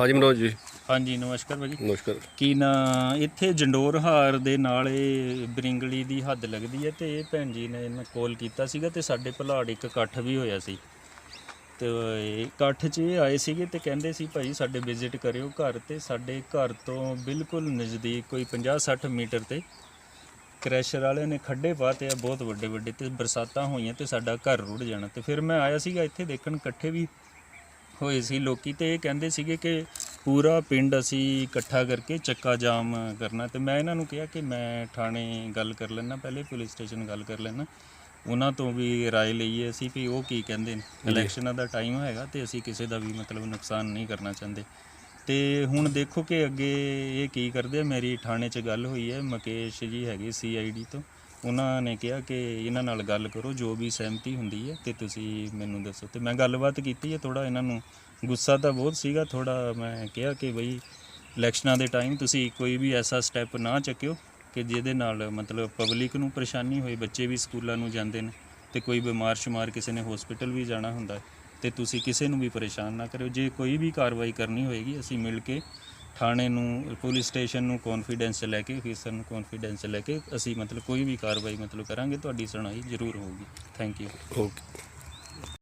ਹਾਂਜੀ ਮਨੋਜ ਜੀ। ਹਾਂਜੀ ਨਮਸਕਾਰ ਭਾਜੀ। ਨਮਸਕਾਰ। ਕੀ ਨਾ ਇੱਥੇ ਜੰਡੋਰ ਹਾਰ ਦੇ ਨਾਲ ਇਹ ਬਰਿੰਗਲੀ ਦੀ ਹੱਦ ਲੱਗਦੀ ਹੈ ਤੇ ਇਹ ਭੈਣ ਜੀ ਨੇ ਇਹਨਾਂ ਕੋਲ ਕੀਤਾ ਸੀਗਾ ਤੇ ਸਾਡੇ ਭਲਾੜ ਇੱਕ ਇਕੱਠ ਵੀ ਹੋਇਆ ਸੀ। ਤੇ ਇਕੱਠ 'ਚ ਇਹ ਆਏ ਸੀਗੇ ਤੇ ਕਹਿੰਦੇ ਸੀ ਭਾਈ ਸਾਡੇ ਵਿਜ਼ਿਟ ਕਰਿਓ ਘਰ ਤੇ ਸਾਡੇ ਘਰ ਤੋਂ ਬਿਲਕੁਲ ਨਜ਼ਦੀਕ ਕੋਈ 50-60 ਮੀਟਰ ਤੇ ਕ੍ਰੈਸ਼ਰ ਵਾਲਿਆਂ ਨੇ ਖੱਡੇ ਪਾਤੇ ਆ ਬਹੁਤ ਵੱਡੇ ਵੱਡੇ ਤੇ ਬਰਸਾਤਾਂ ਹੋਈਆਂ ਤੇ ਸਾਡਾ ਘਰ ਰੁੜ ਜਾਣਾ। ਤੇ ਫਿਰ ਮੈਂ ਆਇਆ ਸੀਗਾ ਇੱਥੇ ਦੇਖਣ ਇਕੱਠੇ ਵੀ ਹੋਏ ਸੀ ਲੋਕੀ ਤੇ ਇਹ ਕਹਿੰਦੇ ਸੀਗੇ ਕਿ ਪੂਰਾ ਪਿੰਡ ਅਸੀਂ ਇਕੱਠਾ ਕਰਕੇ ਚੱਕਾ ਜਾਮ ਕਰਨਾ ਤੇ ਮੈਂ ਇਹਨਾਂ ਨੂੰ ਕਿਹਾ ਕਿ ਮੈਂ ਥਾਣੇ ਗੱਲ ਕਰ ਲੈਣਾ ਪਹਿਲੇ ਪੁਲਿਸ ਸਟੇਸ਼ਨ ਗੱਲ ਕਰ ਲੈਣਾ ਉਹਨਾਂ ਤੋਂ ਵੀ رائے ਲਈਏ ਅਸੀਂ ਵੀ ਉਹ ਕੀ ਕਹਿੰਦੇ ਨੇ ਇਲੈਕਸ਼ਨਾਂ ਦਾ ਟਾਈਮ ਹੈਗਾ ਤੇ ਅਸੀਂ ਕਿਸੇ ਦਾ ਵੀ ਮਤਲਬ ਨੁਕਸਾਨ ਨਹੀਂ ਕਰਨਾ ਚਾਹੁੰਦੇ ਤੇ ਹੁਣ ਦੇਖੋ ਕਿ ਅੱਗੇ ਇਹ ਕੀ ਕਰਦੇ ਆ ਮੇਰੀ ਥਾਣੇ 'ਚ ਗੱਲ ਹੋਈ ਹੈ ਮੁਕੇਸ਼ ਜੀ ਹੈਗੇ ਸੀਆਈਡੀ ਤੋਂ ਉਹਨਾਂ ਨੇ ਕਿਹਾ ਕਿ ਇਹਨਾਂ ਨਾਲ ਗੱਲ ਕਰੋ, ਜੋ ਵੀ ਸਹਿਮਤੀ ਹੁੰਦੀ ਹੈ ਤੇ ਤੁਸੀਂ ਮੈਨੂੰ ਦੱਸੋ। ਤੇ ਮੈਂ ਗੱਲਬਾਤ ਕੀਤੀ ਹੈ ਥੋੜਾ ਇਹਨਾਂ ਨੂੰ ਗੁੱਸਾ ਤਾਂ ਬਹੁਤ ਸੀਗਾ ਥੋੜਾ ਮੈਂ ਕਿਹਾ ਕਿ ਬਈ ਇਲੈਕਸ਼ਨਾਂ ਦੇ ਟਾਈਮ ਤੁਸੀਂ ਕੋਈ ਵੀ ਐਸਾ ਸਟੈਪ ਨਾ ਚੱਕਿਓ ਕਿ ਜਿਹਦੇ ਨਾਲ ਮਤਲਬ ਪਬਲਿਕ ਨੂੰ ਪਰੇਸ਼ਾਨੀ ਹੋਏ, ਬੱਚੇ ਵੀ ਸਕੂਲਾਂ ਨੂੰ ਜਾਂਦੇ ਨੇ ਤੇ ਕੋਈ ਬਿਮਾਰ ਸ਼ੁਮਾਰ ਕਿਸੇ ਨੇ ਹਸਪੀਟਲ ਵੀ ਜਾਣਾ ਹੁੰਦਾ ਹੈ ਤੇ ਤੁਸੀਂ ਕਿਸੇ ਨੂੰ ਵੀ ਪਰੇਸ਼ਾਨ ਨਾ ਕਰਿਓ। ਜੇ ਕੋਈ ਵੀ ਕਾਰਵਾਈ ਕਰਨੀ ਹੋਏਗੀ, ਅਸੀਂ ਮਿਲ ਕੇ ਥਾਣੇ ਨੂੰ, ਪੁਲਿਸ ਸਟੇਸ਼ਨ ਨੂੰ ਕੌਨਫੀਡੈਂਸ 'ਚ ਲੈ ਕੇ ਅਫੀਸਰ ਨੂੰ ਕੌਨਫੀਡੈਂਸ 'ਚ ਲੈ ਕੇ ਅਸੀਂ ਮਤਲਬ ਕੋਈ ਵੀ ਕਾਰਵਾਈ ਮਤਲਬ ਕਰਾਂਗੇ, ਤੁਹਾਡੀ ਸੁਣਾਈ ਜ਼ਰੂਰ ਹੋਊਗੀ। Thank you okay